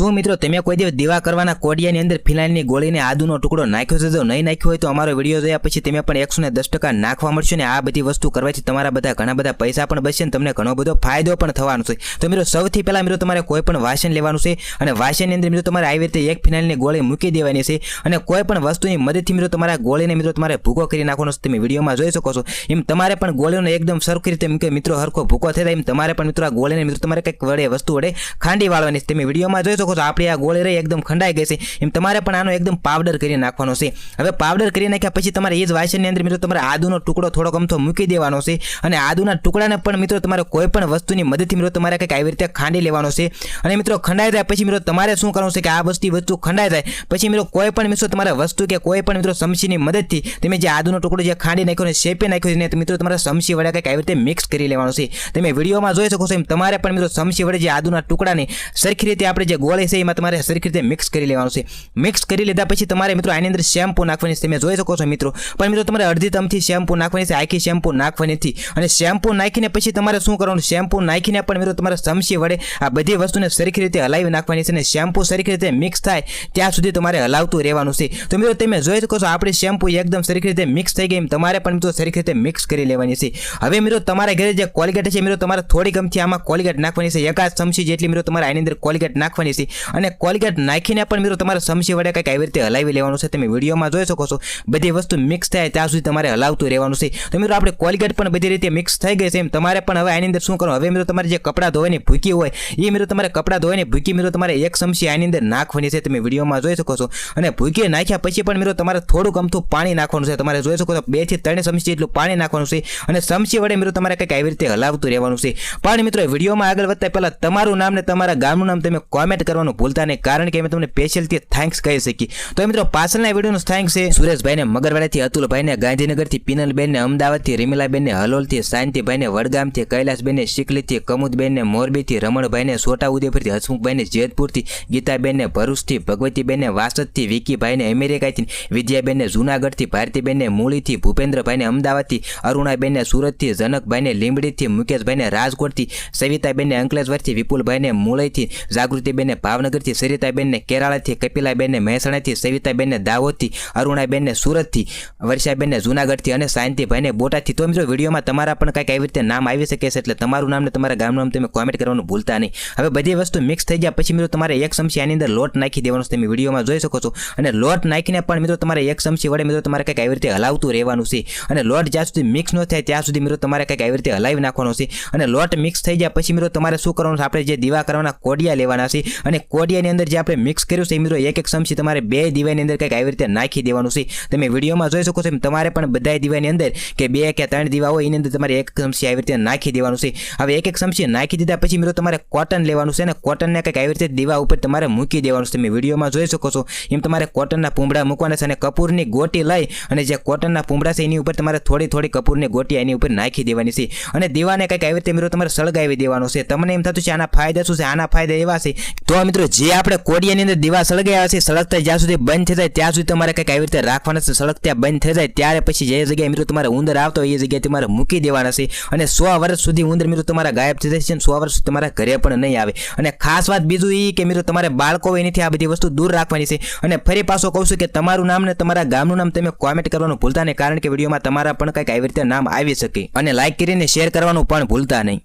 શું મિત્રો, તમે કોઈ દિવસ દીવા કરવાના કોડિયાની અંદર ફિનાઇલની ગોળીને આદુનો ટુકડો નાખ્યો છે? જો નહીં નાખ્યો હોય તો અમારો વીડિયો જોયા પછી તમે પણ એકસો ને દસ ટકા નાખવા મળશે ને આ બધી વસ્તુ કરવાથી તમારા બધા ઘણા બધા પૈસા પણ બચશે ને તમને ઘણો બધો ફાયદો પણ થવાનો છે. તો મિત્રો, સૌથી પહેલાં મિત્રો, તમારે કોઈ પણ વાસણ લેવાનું છે અને વાસણની અંદર મિત્રો, તમારે આવી રીતે એક ફિનાઇલની ગોળી મૂકી દેવાની છે અને કોઈ પણ વસ્તુની મદદથી મિત્રો, તમારા ગોળીને મિત્રો, તમારે ભૂકો કરી નાખવાનો છે. તમે વિડીયોમાં જોઈ શકો છો. એમ તમારે પણ ગોળીઓને એકદમ સરખી રીતે મિત્રો, હરખો ભૂકો થઈ જાય, એમ તમારે પણ મિત્રો આ ગોળીને મિત્રો, તમારે કંઈક વડે, વસ્તુ વડે ખાંડી વાળવાની છે. તમે વિડીયોમાં જોઈ શકો છો આપણી આ ગોળી રહી એકદમ ખંડાઈ ગઈ છે. એમ તમારે પણ આનો એકદમ પાવડર કરી નાખવાનો છે. હવે પાવડર કરી નાખ્યા પછી તમારે એ જ વાસણની અંદર મિત્રો તમારે આદુનો ટુકડો થોડોક અમથો મૂકી દેવાનો છે અને આદુના ટુકડાને પણ મિત્રો તમારે કોઈ પણ વસ્તુની મદદથી મિત્રો તમારે કંઈક આવી રીતે ખાંડી લેવાનો છે. અને મિત્રો ખંડાઈ જાય પછી મિત્રો તમારે શું કરવાનું છે કે આ વસ્તુ વસ્તુ ખંડાઈ જાય. પછી મિત્રો કોઈ પણ મિત્રો તમારે વસ્તુ કે કોઈ પણ મિત્રો સમસીની મદદથી તમે જે આદુનો ટુકડો જે ખાંડી નાખ્યો ને શેપી નાખ્યો છે મિત્રો તમારે સમસી વડે કંઈક આવી રીતે મિક્સ કરી લેવાનો છે. તમે વિડીયોમાં જોઈ શકો છો એમ તમારે પણ મિત્રો સમસી વડે જે આદુના ટુકડાને સરખી રીતે આપણે જે ગોળી છે, એમાં તમારે સરખી રીતે મિક્સ કરી લેવાનું છે. મિક્સ કરી લીધા પછી તમારે મિત્રો આની અંદર શેમ્પુ નાખવાની છે. તમે જોઈ શકો છો મિત્રો. પણ મિત્રો તમારે અડધી તમથી શેમ્પુ નાખવાની છે, આખી શેમ્પુ નાખવાની નથી. અને શેમ્પુ નાખીને પછી તમારે શું કરવાનું? શેમ્પુ નાખીને પણ મિત્રો તમારે સમસી વડે આ બધી વસ્તુને સરખી રીતે હલાવી નાખવાની છે અને શેમ્પુ સરખી રીતે મિક્સ થાય, ત્યાં સુધી તમારે હલાવતું રહેવાનું છે. તો મિત્રો તમે જોઈ શકો છો, આપણી શેમ્પુ એકદમ સરખી રીતે મિક્સ થઈ ગઈ તમારે પણ મિત્રો સરખી રીતે મિક્સ કરી લેવાની છે. હવે મિત્રો તમારા ઘરે જે કોલગેટ છે, મિત્રો તમારે થોડી ગમથી આમાં કોલગેટ નાખવાની છે. એકાદ ચમચી જેટલી મિત્રો તમારે આની અંદર કોલગેટ નાખવાની છે. અને કોલગેટ નાખીને પણ મિત્રો તમારે સમસી વડે કંઈક આવી રીતે હલાવી લેવાનું છે તમે વિડીયોમાં જોઈ શકો છો. બધી વસ્તુ મિક્સ થાય ત્યાં સુધી તમારે હલાવતું રહેવાનું છે. તો મિત્રો આપણે કોલગેટ પણ બધી રીતે મિક્સ થઈ ગઈ છે એમ. તમારે પણ હવે આની અંદર શું કરવું હવે મિત્રો તમારે જે કપડાં ધોવાની ભૂકી હોય એ મિત્રો તમારે કપડાં ધોવાની ભૂકી મિત્રો તમારે એક ચમચી આની અંદર નાખવાની છે તમે વિડીયોમાં જોઈ શકો છો. અને ભૂકી નાખ્યા પછી પણ મિત્રો તમારે થોડુંક અમથું પાણી નાખવાનું છે. તમારે જોઈ શકો છો બેથી ત્રણ ચમચી એટલું પાણી નાખવાનું છે. અને ચમચી વડે મિત્રો તમારે કંઈક આવી રીતે હલાવતું રહેવાનું છે. પણ મિત્રો વિડીયોમાં આગળ વધતા પહેલાં તમારું નામ ને તમારા ગામનું નામ તમે કોમેન્ટ કરવાનું ભૂલતા નહીં, કારણ કે અમે તમને સ્પેશિયલથી થેન્ક્સ કહી શકી તો મિત્રો, પાછળના વિડીયોનું થેન્ક્સ છે સુરેશભાઈને, મગરવાડાથી અતુલભાઈને, ગાંધીનગરથી પિનલબેનને, અમદાવાદથી રીમિલાબેનને, હલોલથી શાંતિભાઈને વડગામથી કૈલાસબેનને શિકલીથી કમુદબેનને, મોરબીથી રમણભાઈને છોટાઉદેપુરથી હસમુખભાઈને, જેતપુરથી ગીતાબેનને, ભરૂચથી ભગવતીબેનને, વાસદથી વિકીભાઈને, અમેરિકાથી વિદ્યાબેનને, જૂનાગઢથી ભારતીબેનને, મૂળીથી ભૂપેન્દ્રભાઈને, અમદાવાદથી અરુણાબેનને, સુરતથી જનકભાઈને, લીંબડીથી મુકેશભાઈને, રાજકોટથી સવિતાબેનને, અંકલેશ્વરથી વિપુલભાઈને મૂળઈથી જાગૃતિબેનને ભાવનગરથી સરિતાબેનને કેરાળાથી કપિલાબેનને, મહેસાણાથી સવિતાબેનને, દાહોદથી અરુણાબેનને, સુરતથી વર્ષાબેનને, જૂનાગઢથી અને શાંતિભાઈને બોટાદથી. તો મિત્રો, વિડીયોમાં તમારા પણ કંઈક આવી રીતે નામ આવી શકે છે એટલે તમારું નામ ને તમારા ગામનું નામ તમે કોમેન્ટ કરવાનું ભૂલતા નહીં. હવે બધી વસ્તુ મિક્સ થઈ ગયા પછી મિત્રો, તમારે એક ચમચી આની અંદર લોટ નાખી દેવાનો તમે વિડીયોમાં જોઈ શકો છો. અને લોટ નાખીને પણ મિત્રો, તમારે એક ચમચી વડે મિત્રો, તમારે કંઈક આવી રીતે હલાવતું રહેવાનું છે. અને લોટ જ્યાં સુધી મિક્સ ન થાય ત્યાં સુધી મિત્રો, તમારે કંઈક આવી રીતે હલાવી નાખવાનો છે. અને લોટ મિક્સ થઈ ગયા પછી મિત્રો, તમારે શું કરવાનું છે? આપણે જે દીવા કરવાના કોડિયા લેવાના છે. અને કોડિયાની અંદર જે આપણે મિક્સ કર્યું છે, એ મિત્રો એક એક ચમચી તમારે બે દીવાની અંદર કંઈક આવી રીતે નાખી દેવાનું છે. તમે વિડીયોમાં જોઈ શકો છો એમ, તમારે પણ બધા દીવાની અંદર કે બે કે ત્રણ દીવા હોય, એની અંદર તમારે એક ચમચી આવી રીતે નાખી દેવાનું છે. હવે એક એક ચમચી નાખી દીધા પછી મિત્રો તમારે કોટન લેવાનું છે અને કોટનને કંઈક આવી રીતે દીવા ઉપર તમારે મૂકી દેવાનું છે. તમે વિડીયોમાં જોઈ શકો છો, એમ તમારે કોટનના પૂંબડા મૂકવાના છે અને કપૂરની ગોટી લઈ અને જે કોટનના પૂંબડા છે, એની ઉપર તમારે થોડી થોડી કપૂરની ગોટી એની ઉપર નાખી દેવાની છે. અને દીવાને કંઈક આવી રીતે મિત્રો તમારે સળગાવી દેવાનો છે. તમને એમ થતું છે, આના ફાયદા શું છે? આના ફાયદા એવા છે. તો મિત્રો, જે આપણે કોડિયાની અંદર દીવા સળગાવ્યા છે, સળગતા જ્યાં સુધી બંધ થઈ જાય, ત્યાં સુધી તમારે કંઈક આવી રીતે રાખવાના છે. સળગતા બંધ થઈ જાય, ત્યારે પછી જે જગ્યાએ મિત્રો તમારે ઉંદર આવતો હોય, એ જગ્યાએ તમારે મૂકી દેવાના છે. અને સો વર્ષ સુધી ઉંદર મિત્રો તમારા ગાયબ થઈ જશે અને સો વર્ષ તમારા ઘરે પણ નહીં આવે. અને ખાસ વાત બીજું એ કે મિત્રો, તમારે બાળકો એનીથી આ બધી વસ્તુ દૂર રાખવાની છે. અને ફરી પાછો કહું છું કે તમારું નામ ને તમારા ગામનું નામ તમે કોમેન્ટ કરવાનું ભૂલતા નહીં, કારણ કે વિડીયોમાં તમારા પણ કંઈક આવી રીતે નામ આવી શકે. અને લાઇક કરીને શેર કરવાનું પણ ભૂલતા નહીં.